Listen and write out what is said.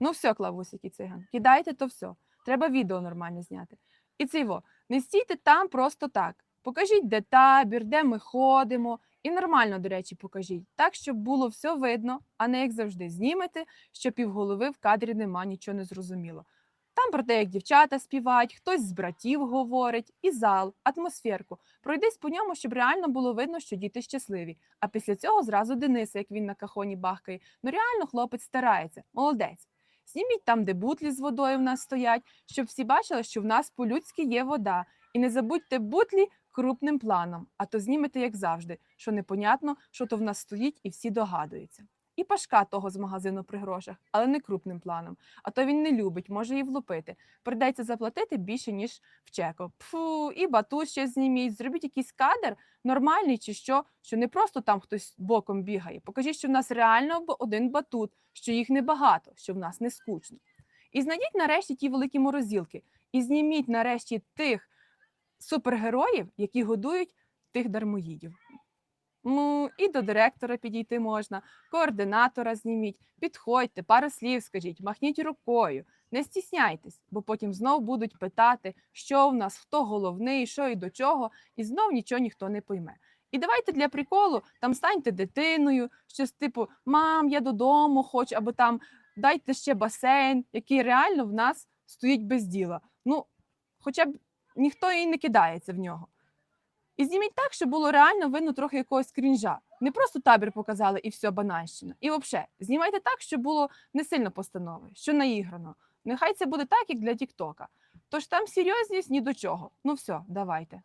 Ну все, Клавусик і циган, кидайте то все. Треба відео нормально зняти. І його. Не стійте там просто так. Покажіть, де табір, де ми ходимо. І нормально, до речі, покажіть, так, щоб було все видно, а не як завжди знімете, що півголови в кадрі нема, нічого не зрозуміло. Там про те, як дівчата співають, хтось з братів говорить, і зал, атмосферку. Пройдись по ньому, щоб реально було видно, що діти щасливі. А після цього зразу Дениса, як він на кахоні бахкає. Ну реально хлопець старається, молодець. Зніміть там, де бутлі з водою в нас стоять, щоб всі бачили, що в нас по-людськи є вода. І не забудьте бутлі крупним планом, а то знімете, як завжди, що непонятно, що то в нас стоїть, і всі догадуються. І пашка того з магазину при грошах, але не крупним планом. А то він не любить, може і влупити. Придеться заплатити більше, ніж в чеку. Пфу, і батут ще зніміть, зробіть якийсь кадр нормальний чи що, що не просто там хтось боком бігає. Покажіть, що в нас реально один батут, що їх небагато, що в нас не скучно. І знайдіть нарешті ті великі морозилки, і зніміть нарешті тих супергероїв, які годують тих дармоїдів. Ну, і до директора підійти можна, координатора зніміть, підходьте, пару слів скажіть, махніть рукою, не стісняйтесь, бо потім знов будуть питати, що в нас, хто головний, що і до чого, і знов нічого ніхто не пойме. І давайте для приколу там станьте дитиною, щось типу Мам, я додому хочу, або там дайте ще басейн, який реально в нас стоїть без діла. Ну, хоча б ніхто і не кидається в нього. І зніміть так, щоб було реально видно трохи якогось крінжа. Не просто табір показали і все банальщина. І взагалі, знімайте так, щоб було не сильно постанови, що наіграно. Нехай це буде так, як для Тіктока. Тож там серйозність ні до чого. Ну все, давайте.